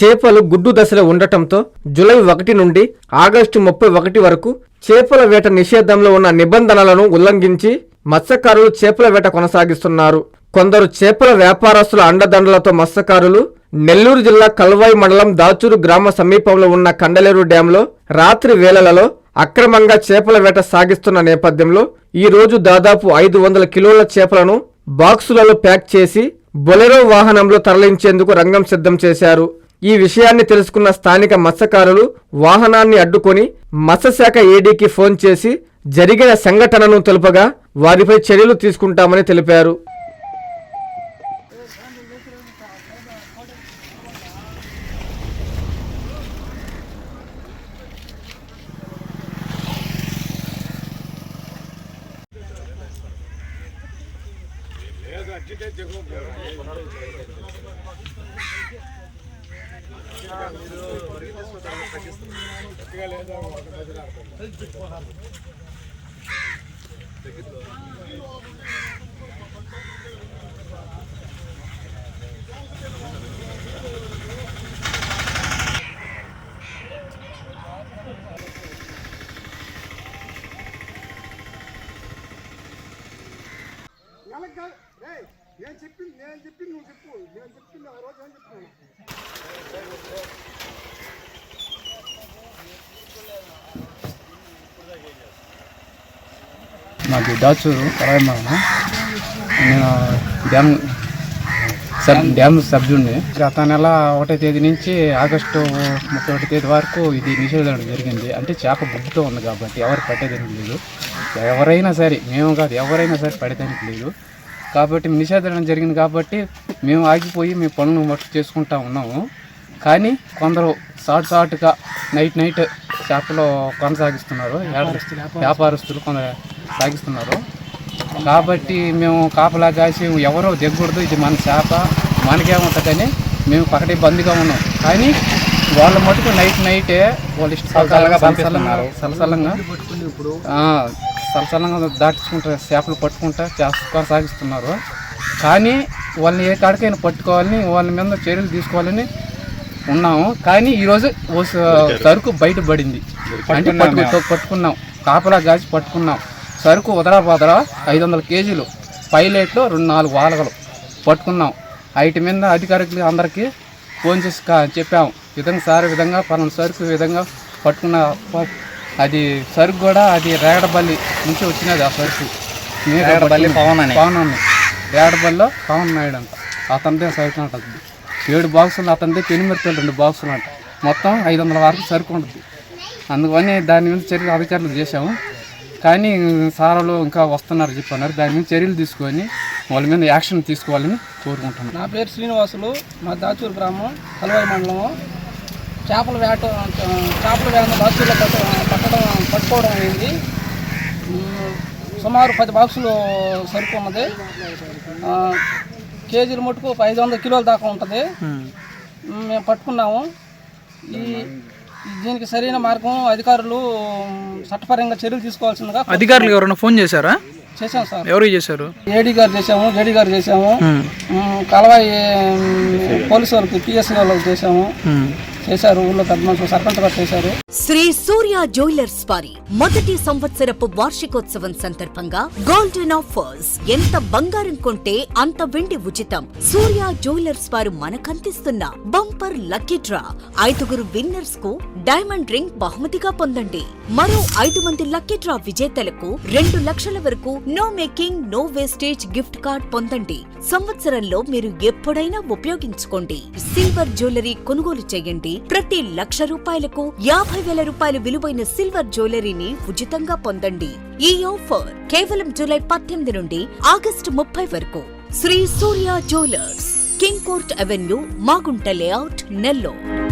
చేపలు గుడ్డు దశలో ఉండటంతో జూలై ఒకటి నుండి ఆగస్టు ముప్పై ఒకటి వరకు చేపల వేట నిషేధంలో ఉన్న నిబంధనలను ఉల్లంఘించి మత్స్యకారులు చేపల వేట కొనసాగిస్తున్నారు. కొందరు చేపల వ్యాపారస్తుల అండదండలతో మత్స్యకారులు నెల్లూరు జిల్లా కల్వాయి మండలం దాచూరు గ్రామ సమీపంలో ఉన్న కండలేరు డ్యాంలో రాత్రి వేళలలో అక్రమంగా చేపల వేట సాగిస్తున్న నేపథ్యంలో ఈ రోజు దాదాపు ఐదు వందల కిలోల చేపలను బాక్సులలో ప్యాక్ చేసి బొలెరో వాహనంలో తరలించేందుకు రంగం సిద్ధం చేశారు. ఈ విషయాన్ని తెలుసుకున్న స్థానిక మత్స్యకారులు వాహనాన్ని అడ్డుకొని మత్స్యశాఖ ఏడీకి ఫోన్ చేసి జరిగిన సంఘటనను తెలుపగా వారిపై చర్యలు తీసుకుంటామని తెలిపారు. నెలకు నేను చెప్పింది నేను చెప్పింది నువ్వు చెప్పు. నేను చెప్పింది ఆ రోజు ఏం చెప్తున్నాను మాది దాచూరు కరాయమరణ నేను డ్యామ్ సబ్ డ్యామ్ సభ్యుడిని గత నెల ఒకటో తేదీ నుంచి ఆగస్టు ముప్పై ఒకటి తేదీ వరకు ఇది నిషేధం జరిగింది. అంటే చేప బుబ్బుతో ఉంది కాబట్టి ఎవరు పట్టేదానికి లేదు. ఎవరైనా సరే మేము కాదు ఎవరైనా సరే పడేదానికి లేదు. కాబట్టి నిషేధం జరిగింది కాబట్టి మేము ఆగిపోయి మీ పనులు మట్టు చేసుకుంటా ఉన్నాము. కానీ కొందరు షార్ట్ షార్ట్గా నైట్ నైట్ చేపలు కొనసాగిస్తున్నారు. వ్యాపారస్తులు కొందరు సాగిస్తున్నారు. కాబట్టి మేము కాపలా కాసి ఎవరో దిగకూడదు ఇది మన చేప మనకేముంటుందని మేము పక్కటి బందీగా ఉన్నాం. కానీ వాళ్ళ మటుకు నైట్ నైటే వాళ్ళు సలసలంగా సలసలంగా సలసలంగా దాటించుకుంటారు చేపలు పట్టుకుంటా చేప కొనసాగిస్తున్నారు కానీ వాళ్ళని ఏ కాడికైనా పట్టుకోవాలని వాళ్ళ మీద చర్యలు తీసుకోవాలని ఉన్నాము. కానీ ఈరోజు సరుకు బయటపడింది అంటే పట్టుకు- పట్టుకున్నాం. కాపలా గాచి పట్టుకున్నాం. సరుకు ఉదరా బదరా ఐదు వందల కేజీలు. పైలెట్లు రెండు నాలుగు వాలగలు. పట్టుకున్నాం. వాటి మీద అధికారులు అందరికీ ఫోన్ చేసి కా- చెప్పాము విధంగా సార్ విధంగా పలానా సరుకు విధంగా పట్టుకున్న అది సరుకు కూడా అది రేగడబల్లి నుంచి వచ్చినది ఆ సరుకు. రేగడబల్లి పవన్ అని పవన్ రేగడబల్లిలో పవన్ నాయుడు అంట అతనిదే సరుకు ఉంటుంది ఏడు బాక్సులు అతనిదే పెనుమిరపలు రెండు బాక్సులు అంట. మొత్తం ఐదు వందల వరకు సరుకు ఉంటుంది. అందుకని దాని మీద చర్యలు అధికారులు చేశాము. కానీ సారాలు ఇంకా వస్తున్నారు చెప్పన్నారు. దాని మీద చర్యలు తీసుకొని వాళ్ళ మీద యాక్షన్ తీసుకోవాలని కోరుకుంటున్నాను నా పేరు శ్రీనివాసులు. మా దాచూరు గ్రామం కలవాయి మండలము. చేపల వేట చేపల వేట దాచూరులో పట్ట పట్టడం పట్టుకోవడం అయింది. సుమారు పది బాక్సులు ఆ, కేజీల మటుకు ఒక ఐదు వందల కిలోల దాకా ఉంటుంది. మేము పట్టుకున్నాము. ఈ దీనికి సరైన మార్గం అధికారులు చట్టపరంగా చర్యలు తీసుకోవాల్సిందిగా అధికారులు ఎవరైనా ఫోన్ చేశారా? చేశాం సార్. ఎవరికి చేశారు? ఏడీ గారు చేసాము జేడీ గారు ఉమ్, కలవాయి పోలీసు వాళ్ళకి పిఎస్సీ వాళ్ళకి చేసాము చేశారు ఊళ్ళో పెద్ద మనుషులు సర్పంచ్ గారు చేశారు. శ్రీ సూర్య జ్యువెలర్స్ వారి మొదటి సంవత్సరపు వార్షికోత్సవం సందర్భంగా గోల్డెన్ ఆఫర్స్ ఎంత బంగారం కొంటే అంత వెండి ఉచితం. సూర్య జ్యువెలర్స్ వారు మనకందిస్తున్న బంపర్ లక్కీ డ్రా. ఐదుగురు విన్నర్స్కు డైమండ్ రింగ్ బహుమతిగా పొందండి. మరో ఐదు మంది లక్కీ డ్రా విజేతలకు రెండు లక్షల వరకు no making no wastage gift card పొందండి. సంవత్సరంలో మీరు ఎప్పుడైనా ఉపయోగించుకోండి. సిల్వర్ జ్యువెలరీ కొనుగోలు చేయండి. ప్రతి లక్ష రూపాయలకు యాభై వేల రూపాయల విలువైన సిల్వర్ జ్యువెలరీని ఉచితంగా పొందండి. ఈ ఆఫర్ కేవలం జూలై పద్దెనిమిది నుండి ఆగస్టు ముప్పై వరకు. Shri Surya jewellers king court avenue Magunta layout Nellore.